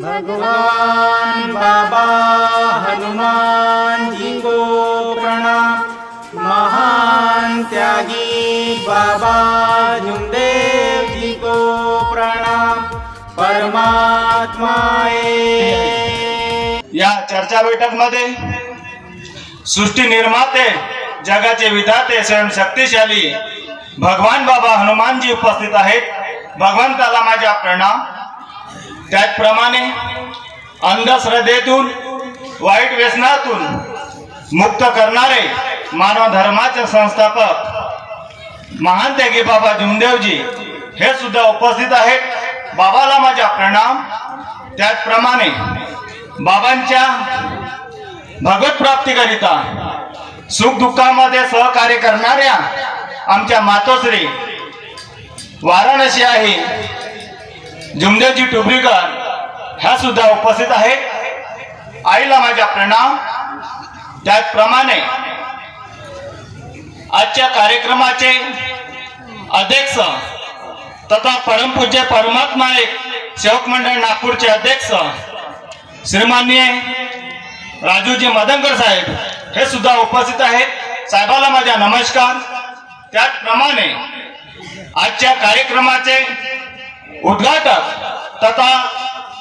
भगवान बाबा हनुमान जी को प्रणाम। महान त्यागी बाबा झुमदेव जी को प्रणाम। परमात्मा या चर्चा बैठकमध्ये सृष्टी निर्माते जगाचे विधाते स्वयं शक्तिशाली भगवान बाबा हनुमानजी उपस्थित आहेत. भगवंताला माझ्या प्रणाम. त्याचप्रमाणे अंधश्रद्धेतून वाईट व्यसनातून मुक्त करणारे मानव धर्माचे संस्थापक महान त्यागी बाबा जुमदेवजी हे सुद्धा उपस्थित आहेत. बाबाला माझा प्रणाम. त्याचप्रमाणे बाबांच्या भगवत प्राप्तीकरिता सुखदुःखामध्ये सहकार्य करणाऱ्या आमच्या मातोश्री वाराणसी आहे. जुमदेवजी टोबरीकर ह्या सुद्धा उपस्थित आहेत. आईला माझा प्रणाम. त्याचप्रमाणे आजच्या कार्यक्रमाचे अध्यक्ष तथा परमपूज्य परमात्मा एक सेवक मंडळ नागपूरचे अध्यक्ष श्रीमान्य राजूजी मदनकर साहेब हे सुद्धा उपस्थित आहेत. साहेबाला माझा नमस्कार. त्याचप्रमाणे आजच्या कार्यक्रमाचे उद्घाटक तथा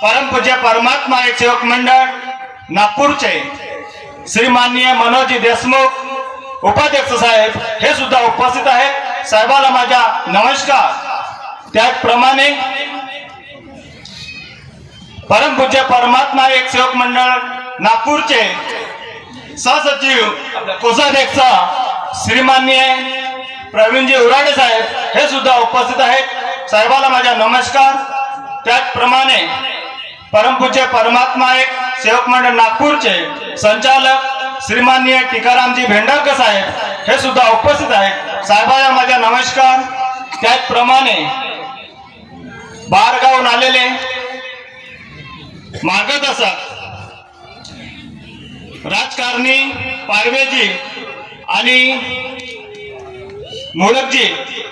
परमपूज्य परमात्मा एक सेवक मंडळ नागपूरचे श्रीमाननीय मनोजी देशमुख उपाध्यक्ष साहेब हे सुद्धा उपस्थित आहेत. साहेबाला माझ्या नमस्कार. त्याचप्रमाणे परमपूज्य परमात्मा एक सेवक मंडळ नागपूरचे सहसचिव कोषाध्यक्ष श्रीमान्य प्रवीणजी उराडे साहेब हे सुद्धा उपस्थित आहेत. साहेबाला माझा नमस्कार. त्याचप्रमाणे परमपूज्य परमात्मा एक सेवक मंडळ नागपूरचे संचालक श्रीमान्य टिकारामजी भेंडारकर साहेब हे सुद्धा उपस्थित आहेत. साहेबाला माझा नमस्कार. त्याचप्रमाणे बाहेरगावून आलेले मार्गदर्शक राजकारणी पारवेजी आणि मोडकजी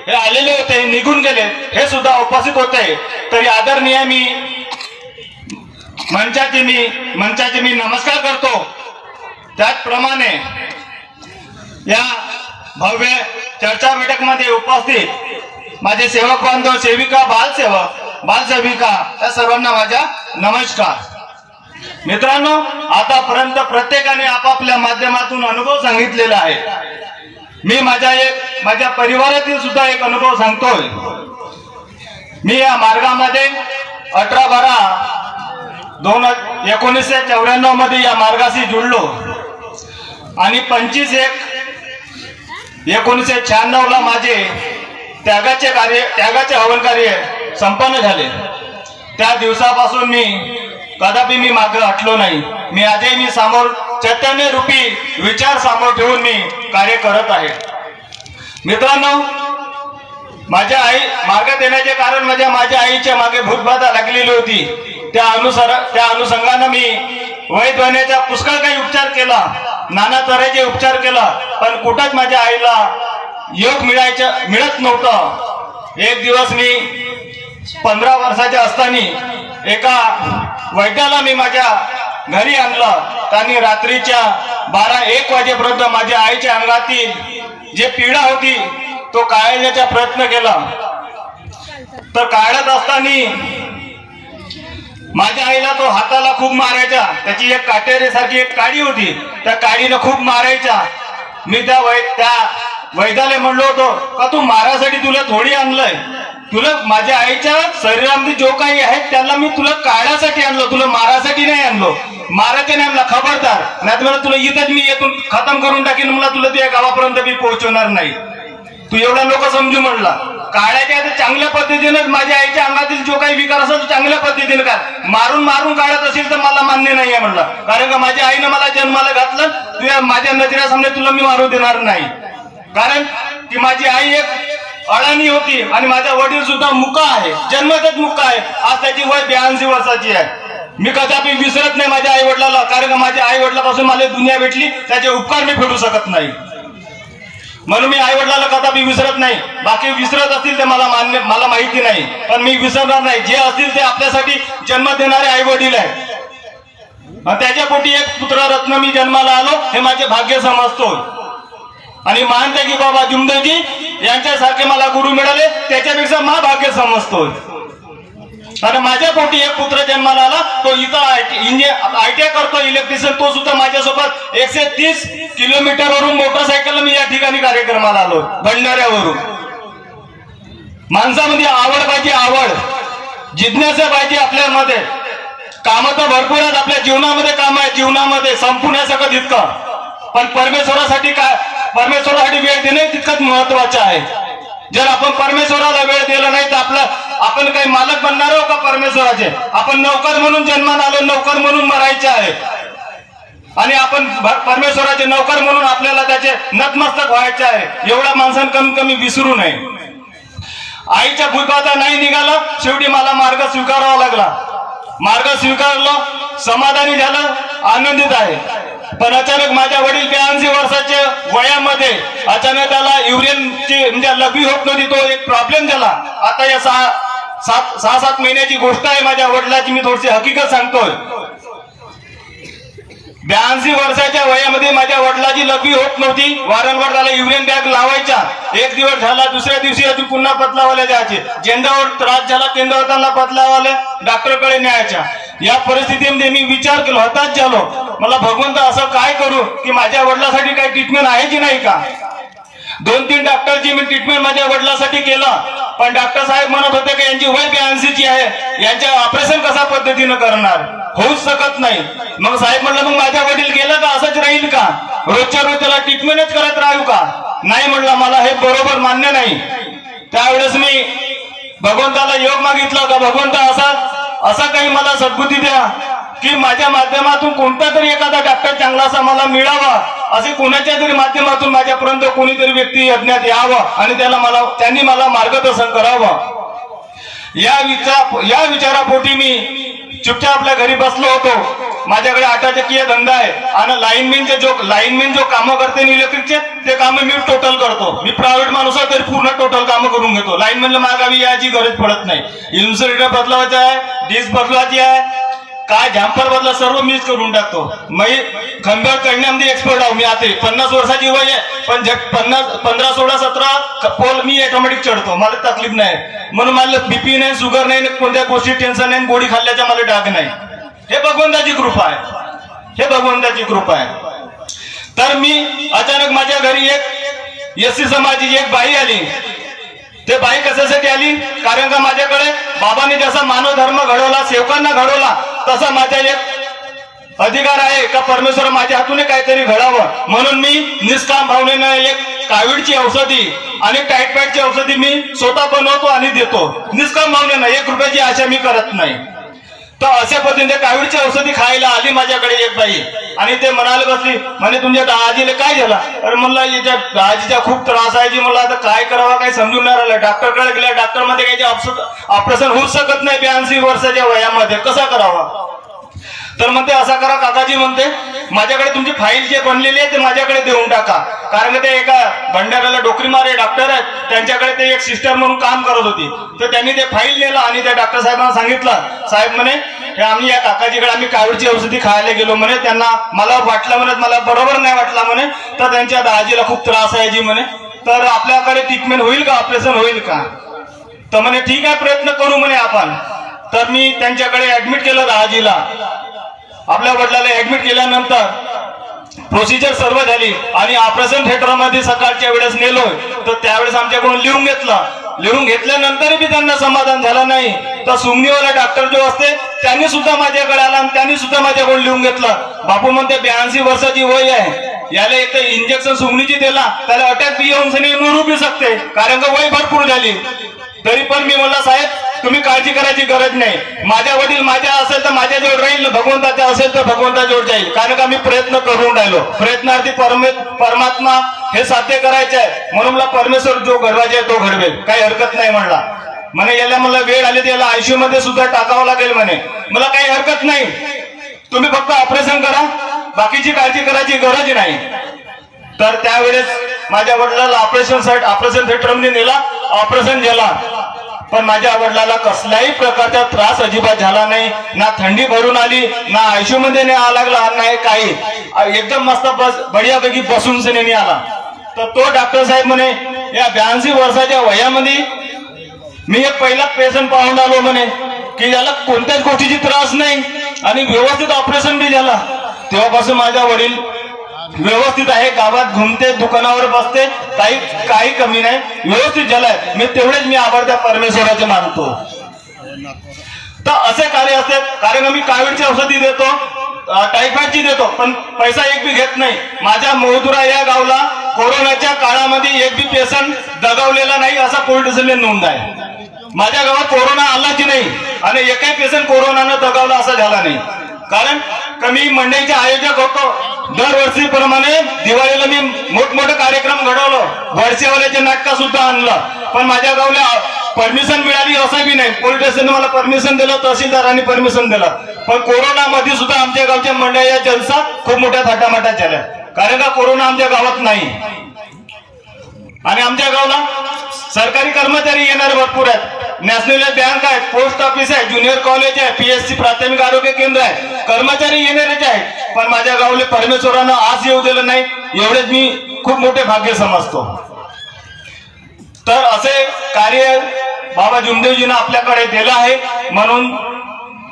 हे आलेले होते निघून गेले. हे सुद्धा उपस्थित होते. तरी आदरणीय मी मंचाचे मी मंचाचे मी नमस्कार करतो. त्याचप्रमाणे या भव्य चर्चा बैठकमध्ये उपस्थित माझे सेवक बांधव सेविका बालसेवक बालसेविका या सर्वांना माझा नमस्कार. मित्रांनो आतापर्यंत प्रत्येकाने आपापल्या माध्यमातून अनुभव सांगितलेला आहे. मी माझ्या एक माझ्या परिवारातील सुद्धा एक अनुभव सांगतोय. मी या मार्गामध्ये अठरा बारा दोन एकोणीसशे चौऱ्याण्णवमध्ये या मार्गाशी जुळलो. आणि पंचवीस एक एकोणीसशे शहाण्णव ला माझे त्यागाचे कार्य त्यागाचे हवन कार्य संपन्न झाले. त्या दिवसापासून मी कदापि मी मागे हटलो नाही. मी आजही मी समोर चैतन्य रूपी विचार समोर ठेवून मी कार्य करत आहे. मित्रांनो माझ्या आई मार्गात येण्याचे कारण माझ्या माझ्या आईच्या मागे भूतबाधा लागलेली होती. त्या अनुसार त्या अनुषंगानं मी वैध होण्याचा पुष्कळ काही उपचार केला. नाना तऱ्हेचे उपचार केला. पण कुठंच माझ्या आईला योग मिळायचं मिळत नव्हतं. एक दिवस मी पंधरा वर्षाच्या असताना एका वैद्याला मी माझ्या घरी आणलं. त्यांनी रात्रीच्या बारा एक वाजेपर्यंत माझ्या आईच्या अंगातील जे पीडा होती तो काढण्याचा प्रयत्न केला. तर काढत असताना माझ्या आईला तो हाताला खूप मारायचा. त्याची एक काटेरी सारखी एक काडी होती. त्या काडीनं खूप मारायचा. मी त्या वै त्या वैद्याला म्हणलो होतो का तू मारासाठी तुला थोडी आणलंय? तुला माझ्या आईच्या शरीरामध्ये जो काही आहे त्याला मी तुला काढण्यासाठी आणलो तुला मारासाठी नाही आणलो. मारायचं नाही मला खबरदार. नाही तर मला तुला इथंच मी येथून खतम करून टाकीन मला तुला त्या गावापर्यंत मी पोहोचवणार नाही. तू एवढा लोक समजू म्हणला. काढायच्या तर चांगल्या पद्धतीनं माझ्या आईच्या अंगातील जो काही विकार असेल तो चांगल्या पद्धतीने का मारून मारून काढत असेल तर मला मान्य नाही आहे म्हणलं. कारण का माझ्या आईनं मला जन्माला घातलं तुझ्या माझ्या नजरेसमोर तुला मी मारू देणार नाही. कारण ती माझी आई एक अडाणी होती आणि माझा वडील सुद्धा मुका आहे. जन्मतच मुका आहे. आज त्याची वय ब्याऐंशी वर्षाची आहे. मी कदापि विसरत नाही माझ्या आई वडिलाला कारण का माझ्या आई वडिलापासून मला दुनिया भेटली त्याचे उपकार मी फेडू शकत नाही. म्हणून मी आई वडिलाला कदापि विसरत नाही. बाकी विसरत असतील ते मला मान्य मला माहिती नाही. पण मी विसरणार नाही. जे असतील ते आपल्यासाठी जन्म देणारे आई वडील आहे त्याच्या पोटी एक पुत्र रत्न मी जन्माला आलो हे माझे भाग्य समजतो आणि मानते की बाबा जुमदेवजी यांच्यासारखे मला गुरु मिळाले त्याच्यापेक्षा मा भाग्य समजतो आणि माझ्या पोटी एक पुत्र जन्माला आला तो इथं आय टी आय करतो इलेक्ट्रिशियन तो सुद्धा माझ्यासोबत एकशे तीस किलोमीटरवरून मोटरसायकल मी या ठिकाणी कार्यक्रमाला आलो भंडाऱ्यावरून. माणसामध्ये आवड पाहिजे आवड. जिज्ञासा पाहिजे आपल्यामध्ये. काम तर भरपूर आहेत आपल्या जीवनामध्ये काम आहे जीवनामध्ये संपवण्यासकट इतकं पण परमेश्वरासाठी काय परमेश्वरासाठी वेळ देणे तितकंच महत्वाचं आहे. जर आपण परमेश्वराला वेळ दिला नाही तर आपलं आपण काही मालक बनणार आहोत का परमेश्वराचे? आपण नौकर म्हणून जन्माला आलो नौकर म्हणून मरायचे आहे. आणि आपण परमेश्वराचे नौकर म्हणून आपल्याला त्याचे नतमस्तक व्हायचे आहे. एवढा माणसानं कमी कमी विसरू नये. आईच्या भूलपाता नाही निघाला शेवटी मला मार्ग स्वीकारावा लागला. मार्ग स्वीकारलो समाधानी झालं आनंदित आहे. पण अचानक माझ्या वडील ब्याऐंशी वर्षाच्या वयामध्ये अचानक त्याला युरियनची म्हणजे लघवी होत नव्हती तो एक प्रॉब्लेम झाला. आता या सहा सात सहा सात महिन्याची गोष्ट आहे माझ्या वडिलाची मी थोडीशी हकीकत सांगतोय. ब्याऐंशी वर्षाच्या वयामध्ये माझ्या वडिलाची लघवी होत नव्हती वारंवार त्याला युरियन बॅग लावायचा. एक दिवस झाला दुसऱ्या दिवशी अजून पुन्हा बदलावाल्या जायचे. जेंडावर त्रास झाला तेंडावर त्यांना बदलावाल्या डॉक्टरकडे न्यायच्या. या परिस्थितीमध्ये मी विचार केला हताश झालो. मला भगवंत असं काय करू? की माझ्या वडिलासाठी काही ट्रीटमेंट आहे की नाही का? दोन तीन डॉक्टरची मी ट्रीटमेंट माझ्या वडिलांसाठी केलं. पण डॉक्टर साहेब म्हणत होते की यांची वय ब्याऐंशीची आहे. यांचे ऑपरेशन कशा पद्धतीनं करणार? होऊच शकत नाही. मग साहेब म्हणलं मग माझ्या वडील गेलं का? असंच राहील का? रोजच्या रोज त्याला ट्रीटमेंटच करत राहू का? नाही म्हणलं मला हे बरोबर मान्य नाही. त्यावेळेस मी भगवंताला योग मागितला का भगवंत असा असा काही मला सद्बुद्धी द्या की माझ्या माध्यमातून कोणता तरी एखादा डॉक्टर चांगला असा मला मिळावा असे कोणाच्या तरी माध्यमातून माझ्यापर्यंत कोणीतरी व्यक्ती यज्ञात यावं आणि त्याला मला त्यांनी मला मार्गदर्शन करावं. या विचार या विचारापोटी मी चुपचाप आपल्या घरी बसलो होतो. माझ्याकडे आटाचकीय धंदा आहे. आणि लाईनमॅनचे जो लाईनमॅन जो कामं करते इलेक्ट्रिकचे ते कामं मी टोटल करतो. मी प्रायव्हेट माणूस आहे तरी पूर्ण टोटल कामं करून घेतो. लाईनमॅनला मागावी याची गरज पडत नाही. इन्सुलेटर बदलावायचा आहे डिस्क बदलावायची आहे. काय झॅम्पर बदला सर्व मीच करून टाकतो. मी खंब्यावर चढण्यामध्ये एक्सपर्ट आहो मी आता. पन्नास वर्षाची वय आहे पण झट पन्नास पंधरा सोळा सतरा पोल मी ऑटोमॅटिक चढतो. मला तकलीफ नाही. म्हणून मला बीपी नाही शुगर नाही कोणत्या गोष्टी टेन्शन नाही गोळी खाल्ल्याचा मला डाग नाही. हे भगवंताची कृपा आहे. हे भगवंताची कृपा आहे. तर मी अचानक माझ्या घरी एक एस सी समाजाची एक बाई आली. ते बाई कशासाठी आली? कारण का माझ्याकडे बाबांनी जसा मानव धर्म घडवला सेवकांना घडवला तसा माझ्या एक अधिकार आहे का परमेश्वर माझ्या हातून काहीतरी घडावं? म्हणून मी निष्काम भावनेनं एक कावीडची औषधी आणि टाईटपॅडची औषधी मी स्वतः बनवतो आणि देतो. निष्काम भावनेनं एक रुपयाची आशा मी करत नाही. तर अशा पद्धतीने कावीडची औषधी खायला आली माझ्याकडे एक बाई. आणि ते म्हणाले बसली म्हणे तुमच्या आजीला काय झाला? अरे म्हणलं याच्या दाजीचा खूप त्रास आहे. जी मला आता काय करावं काय समजून नाही राहिला. डॉक्टरकडे गेल्या डॉक्टरमध्ये काही ऑपरेशन होऊ शकत नाही ब्याऐंशी वर्षाच्या वयामध्ये. कसा करावा? तर म्हणते असा करा काकाजी म्हणते माझ्याकडे तुमची फाईल जे बनलेली आहे ते माझ्याकडे देऊन टाका. कारण ते एका भंडाऱ्याला डोकरी मारे डॉक्टर आहेत. त्यांच्याकडे ते एक सिस्टर म्हणून काम करत होती. तर त्यांनी ते फाईल नेलं आणि त्या डॉक्टर साहेबांना सांगितलं. साहेब म्हणे हे आम्ही या काकाजीकडे आम्ही कावीडची औषधी खायला गेलो म्हणे. त्यांना मला वाटलं म्हणत मला बरोबर नाही वाटला म्हणे. तर त्यांच्या दाजीला खूप त्रास आहे जी म्हणे. तर आपल्याकडे ट्रीटमेंट होईल का? ऑपरेशन होईल का? तर म्हणे ठीक आहे प्रयत्न करू म्हणे आपण. तर मी त्यांच्याकडे ऍडमिट केलं दाजीला आपल्या वडिलाला ऍडमिट केल्यानंतर प्रोसिजर सर्व झाली आणि ऑपरेशन थिएटरमध्ये सकाळच्या वेळेस नेलोय. तर त्यावेळेस आमच्याकडून लिहून घेतलं. लिहून घेतल्यानंतरही बी त्यांना समाधान झालं नाही. तर सुमनीवाला डॉक्टर जो असते त्यांनी सुद्धा माझ्याकडे आला आणि त्यांनी सुद्धा माझ्याकडून लिहून घेतलं. बापू म्हणते ब्याऐंशी वर्षाची वय आहे. याला एक तर इंजेक्शन सुमणीची दिला. त्याला अटॅक बी येऊन सनी बी शकते. कारण का वय भरपूर झाली. तरी पण मी म्हणला साहेब तुम्ही काळजी करायची गरज नाही. माझ्या वडील माझ्या असेल तर माझ्या जवळ राहील भगवंताच्या असेल तर भगवंता जोड जाईल. कारण का मी प्रयत्न करून राहिलो. प्रयत्नार्थी परमे परमात्मा हे साध्य करायचे आहे. म्हणून मला परमेश्वर जो घडवायचा आहे तो घडवेल. काही हरकत नाही म्हणला. म्हणे याला मला वेळ आली तर याला आयसीयू मध्ये सुद्धा टाकावं लागेल म्हणे. मला काही हरकत नाही. तुम्ही फक्त ऑपरेशन करा. बाकीची काळजी करायची गरज नाही. तर त्यावेळेस माझ्या वडिलाला ऑपरेशनसाठी ऑपरेशन थिएटरमध्ये नेला. ऑपरेशन झाला. पण माझ्या वडिलाला कसल्याही प्रकारचा त्रास अजिबात झाला नाही. ना थंडी भरून आली ना आयशू मध्ये नाही आला लागला नाही काही. एकदम मस्त बस बढियापैकी बसून सनेनी आला. तर तो डॉक्टर साहेब म्हणे या ब्याऐंशी वर्षाच्या वयामध्ये मी एक पहिला पेशंट पाहून आलो म्हणे की याला कोणत्याच गोष्टीची त्रास नाही आणि व्यवस्थित ऑपरेशन बी झाला. तेव्हापासून माझा वडील व्यवस्थित आहे गावात घुमते दुकानावर बसते काही काही कमी नाही व्यवस्थित झालाय मी तेवढेच मी आवडत्या परमेश्वराचे मानतो. तर असे कार्य असते कारण मी कावीडची औषधी देतो टायफॉइडची देतो पण पैसा एक बी घेत नाही. माझ्या मोहदुरा या गावला कोरोनाच्या काळामध्ये एक बी पेशंट दगावलेला नाही असा पोलीस नोंद आहे. माझ्या गावात कोरोना आलाच नाही आणि एकही पेशंट कोरोनानं दगावला असा झाला नाही. कारण कमी मंडईचे आयोजक होतो. दरवर्षी प्रमाणे दिवाळीला मी मोठमोठे कार्यक्रम घडवलो. वर्षेवाल्याचे नाटक सुद्धा आणलं. पण माझ्या गावला परमिशन मिळाली असं बी नाही. पोलीस स्टेशन मला परमिशन दिलं तहसीलदारांनी परमिशन दिलं. पण कोरोना मध्ये सुद्धा आमच्या गावच्या या जलसा खूप मोठ्या थाटामाटा झाल्या. कारण का कोरोना आमच्या गावात नाही. आणि आमच्या गावला सरकारी कर्मचारी येणारे भरपूर आहेत. नॅशनल बँक आहे पोस्ट ऑफिस आहे ज्युनियर कॉलेज आहे पीएससी प्राथमिक आरोग्य केंद्र आहे. कर्मचारी येणारेच आहेत पण माझ्या गावले परमेश्वरानं आज येऊ दिलं नाही एवढेच मी खूप मोठे भाग्य समजतो. तर असे कार्य बाबा जुमदेवजीनं आपल्याकडे दिलं आहे म्हणून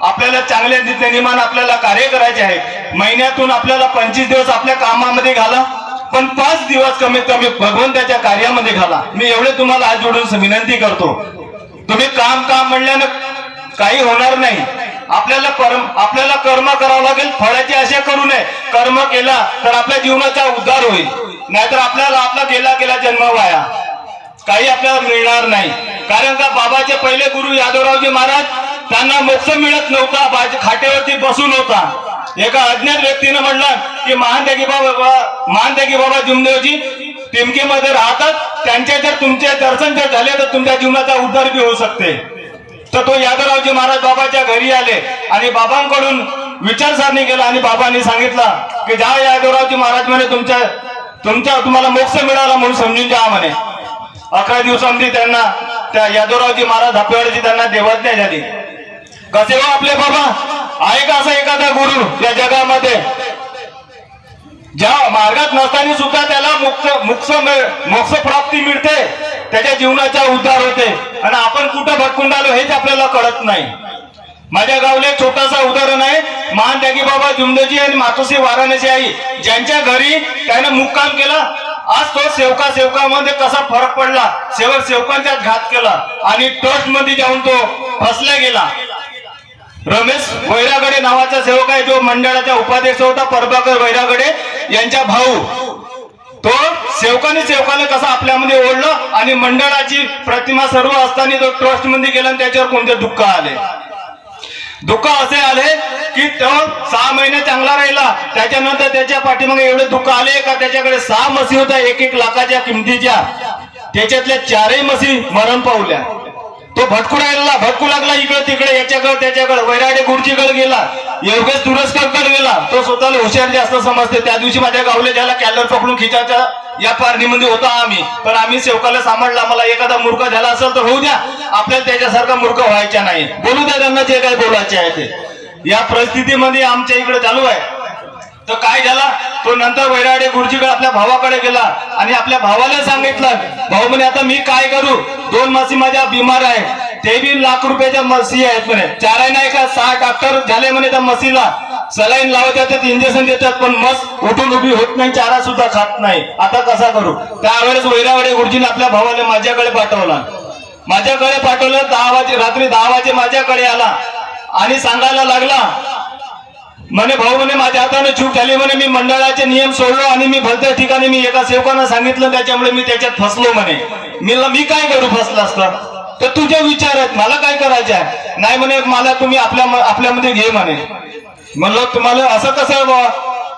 आपल्याला चांगल्या निमान आपल्याला कार्य करायचे आहे. महिन्यातून आपल्याला पंचवीस दिवस आपल्या कामामध्ये घाला पण पाच दिवस कमीत कमी भगवंताच्या कार्यामध्ये घाला. मी एवढे तुम्हाला आज जोडून विनंती करतो. तुम्ही काम काम म्हणल्यानं काही होणार नाही. आपल्याला परम आपल्याला कर्म करावं लागेल फळाची आशा करू नये. कर्म केला तर आपल्या जीवनाचा उद्धार होईल. नाहीतर आपल्याला आपला गेला गेला जन्म वाया. काही आपल्याला मिळणार नाही. कारण का बाबाचे पहिले गुरु यादवरावजी महाराज त्यांना मोक्ष मिळत नव्हता. खाटेवर बसून होता. एका अज्ञात व्यक्तीनं म्हणलं की महान त्यागी बाबा महान त्यागी बाबा जुमदेवजी टिमकीमध्ये राहतात. त्यांच्या जर तुमचे दर्शन जर झाले तर तुमच्या जीवनाचा उद्धार बी होऊ शकते. तर तो यादवरावजी महाराज बाबाच्या घरी आले आणि बाबांकडून विचारसरणी केला आणि बाबांनी सांगितलं की जा यादवरावजी महाराज म्हणे तुमच्या तुमच्या तुम्हाला मोक्ष मिळाला म्हणून समजून जा म्हणे. अकरा दिवसांमध्ये त्यांना त्या यादवरावजी महाराज धापेवाडीची त्यांना देवज्ञा झाली. कसे हो आपले बाबा? आहे का असा एखादा गुरु या जगामध्ये. ज्या मार्गात नसताना सुद्धा त्याला मोक्ष मोक्ष मोक्ष प्राप्ती मिळते. त्याच्या जीवनाचा उद्धार होते. आणि आपण कुठं भटकून आलो हेच आपल्याला कळत नाही. माझ्या गावला एक छोटासा उदाहरण आहे. महान त्यागी बाबा जुमदेजी आणि मातोश्री वाराणसी आई ज्यांच्या घरी त्यानं मुक्काम केला. आज तो सेवका सेवकामध्ये कसा फरक पडला. सेवक सेवकांच्या घात केला. आणि ट्रस्टमध्ये जाऊन तो फसला गेला. रमेश वैरागडे नावाचा सेवक आहे जो मंडळाचा उपाध्यक्ष होता प्रभाकर वैरागडे यांचा भाऊ. तो सेवकाने सेवकाने कसा आपल्यामध्ये ओढलं आणि मंडळाची प्रतिमा सर्व असताना तो ट्रस्टमध्ये गेला आणि त्याच्यावर कोणते दुःख आले? दुःख असे आले की तो सहा महिने चांगला राहिला. त्याच्यानंतर त्याच्या पाठीमागे एवढे दुःख आले का त्याच्याकडे सहा मसी होत्या एक एक लाखाच्या किमतीच्या. त्याच्यातल्या चारही मसी मरण पावल्या. तो भटकू राहिला भटकू लागला इकडे तिकडे याच्याकडे त्याच्याकडे. वैराडे गुरुजीकडे गेला. योगेश दुरस्करकडे गेला. तो स्वतःला हुशार जास्त समजते. त्या दिवशी माझ्या गावले ज्याला कॅलर पकडून खिचाच्या या पारणीमध्ये होता आम्ही. पण आम्ही सेवकाला सांभाळला. मला एखादा मूर्ख झाला असेल तर होऊ द्या. आपल्याला त्याच्यासारखा मूर्ख व्हायचा नाही. बोलू द्या त्यांना जे काही बोलायचे आहे ते. या परिस्थितीमध्ये आमच्या इकडे चालू आहे. तर काय झाला? तो नंतर वैराडे गुरुजीकडे आपल्या भावाकडे गेला आणि आपल्या भावाला सांगितलं भाऊ म्हणे आता मी काय करू? दोन मासी माझ्या बिमार आहे ते बी लाख रुपयाच्या मसी आहेत म्हणे. चार नाही का? सहा डॉक्टर झाले म्हणे त्या मसीला. सलाईन लावत येतात इंजेक्शन देतात पण मस उठून उभी होत नाही चारा सुद्धा खात नाही. आता कसा करू? त्यावेळेस वैरावडे गुरुजीने आपल्या भावाला माझ्याकडे पाठवला. माझ्याकडे पाठवलं दहा वाजे रात्री दहा वाजे माझ्याकडे आला आणि सांगायला लागला म्हणे भाऊ म्हणे माझ्या हाताने चूक झाली म्हणे मी मंडळाचे नियम सोडलो आणि मी भलत्या ठिकाणी मी एका सेवकांना सांगितलं त्याच्यामुळे मी त्याच्यात फसलो म्हणे. मी मी काय करू फसला असता? तर तुझे विचार आहेत मला काय करायचे आहे? नाही म्हणे मला तुम्ही आपल्या आपल्यामध्ये घे म्हणे. म्हणलं तुम्हाला असं कसं बुवा?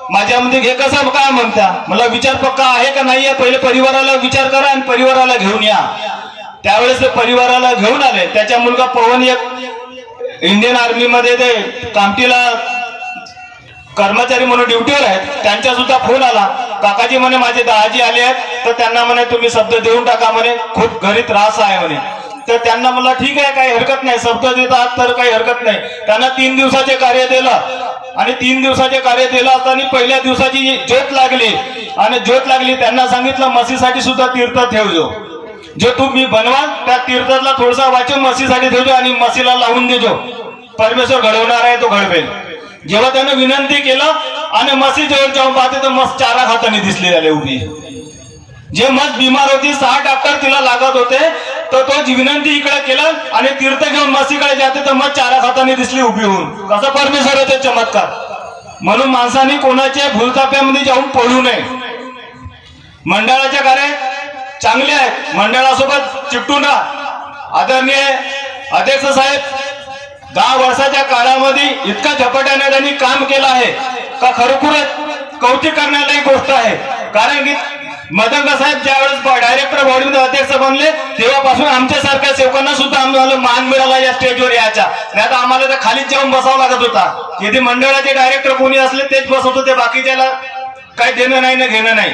माझ्यामध्ये घे कसं काय म्हणता? मला विचार पक्का आहे का नाही आहे? पहिले परिवाराला विचार करा आणि परिवाराला घेऊन या. त्यावेळेस ते परिवाराला घेऊन आले. त्याचा मुलगा पवन एक इंडियन आर्मीमध्ये ते कामटीला कर्मचारी म्हणून ड्युटीवर आहेत त्यांचा सुद्धा फोन आला. काकाजी म्हणे माझे दहाजी आले आहेत तर त्यांना म्हणे तुम्ही शब्द देऊन टाका म्हणे खूप घरी त्रास आहे म्हणे. तर त्यांना म्हणलं ठीक आहे काही हरकत नाही शब्द देतात तर काही हरकत नाही. त्यांना तीन दिवसाचे कार्य दिलं. आणि तीन दिवसाचे कार्य दिलं असताना पहिल्या दिवसाची ज्योत लागली. आणि ज्योत लागली त्यांना सांगितलं मसीसाठी सुद्धा तीर्थ ठेवजो. जो तुम्ही बनवा त्या तीर्थातला थोडासा वाचून मसीसाठी ठेवजो आणि मसीला लावून देजो. परमेश्वर घडवणार आहे तो घडवेल. जेव्हा त्यानं विनंती केलं आणि मसी जवळ जाऊन पाहते तर मस्त चारा हाताने दिसली झाले उभी. जे मस्त बिमार होती सहा डॉक्टर तिला लागत होते तर तो विनंती इकडे केला आणि तीर्थ घेऊन मसीकडे जाते तर मग चारा हाताने दिसली उभी होऊन. कसं परमेश्वर होते चमत्कार. म्हणून माणसाने कोणाच्या भूलताप्यामध्ये जाऊन पडू नये. मंडळाच्या कार्य चांगले आहेत. मंडळासोबत चिकटून राहा. आदरणीय अध्यक्ष साहेब दहा वर्षाच्या काळामध्ये इतका झपाट्याने त्यांनी काम केलं आहे. का खरोखरच कौतुक करण्यालाही गोष्ट आहे. कारण की मदंग साहेब ज्यावेळेस डायरेक्टर बॉडीमध्ये अध्यक्ष बनले तेव्हापासून आमच्यासारख्या सेवकांना सुद्धा आम्हाला मान मिळाला या स्टेजवर यायचा नाही तर आम्हाला तर खालीच जाऊन बसावं लागत होता. येथे मंडळाचे डायरेक्टर कोणी असले तेच बसवत होते बाकीच्याला काही देणं नाही ना घेणं नाही.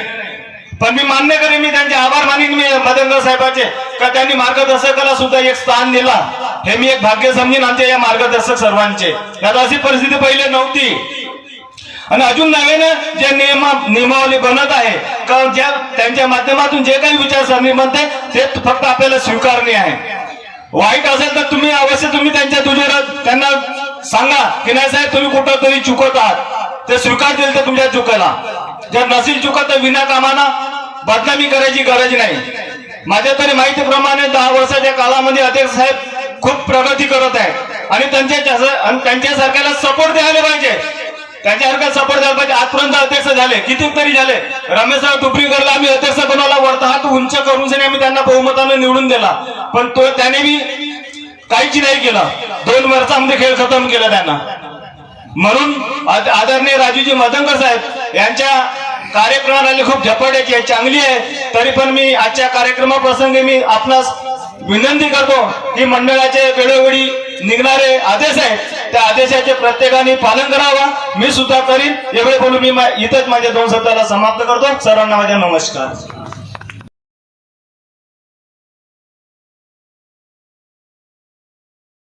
पण मी मान्य करेन मी त्यांचे आभार मानेन मी मदंग साहेबाचे. का त्यांनी मार्गदर्शकाला सुद्धा एक स्थान दिला. हे मी एक भाग्य समजेन आमच्या या मार्गदर्शक सर्वांचे. आता अशी परिस्थिती पहिले नव्हती. आणि अजून नव्यानं जे नियम नियमावली बनत आहे कारण ज्या त्यांच्या माध्यमातून जे काही विचारसरणी बनते ते फक्त आपल्याला स्वीकारणे आहे. वाईट असेल तर तुम्ही अवश्य तुम्ही त्यांच्या तुझ्यावर त्यांना सांगा की नाही साहेब तुम्ही कुठं तरी चुकत आहात. ते स्वीकारतील तर तुमच्या चुकाला जर नसेल चुकत तर विनाकामाना बदनामी करायची गरज नाही. माझ्या तरी माहितीप्रमाणे दहा वर्षाच्या काळामध्ये अध्यक्ष साहेब खूप प्रगती करत आहे. आणि त्यांच्या आणि त्यांच्यासारख्याला सपोर्ट द्यायला पाहिजे. त्यांच्यासारखा सपोर्ट द्यायला पाहिजे. आजपर्यंत अध्यक्ष झाले. किती तरी झाले. रमेशराव टुपरीकरला आम्ही अध्यक्ष बनवला. वरता हात उंच करून आम्ही त्यांना बहुमतानं निवडून दिला पण तो त्याने मी काहीच नाही केलं. दोन वर्षामध्ये खेळ खतम केला त्यांना. म्हणून आद- आदरणीय राजूजी मदंकर साहेब यांच्या कार्यप्रणाली खूप झपाट्याची आहे. चांगली आहे. तरी पण मी आजच्या कार्यक्रमाप्रसंगी मी आपणास विनंती करतो की मंडळाचे वेळोवेळी निघणारे आदेश आहेत त्या आदेशाचे प्रत्येकाने पालन करावं. मी सुद्धा करीन. एवढे बोलून मी मा- इथंच माझ्या दोन शब्दाला समाप्त करतो. सर्वांना माझ्या नमस्कार.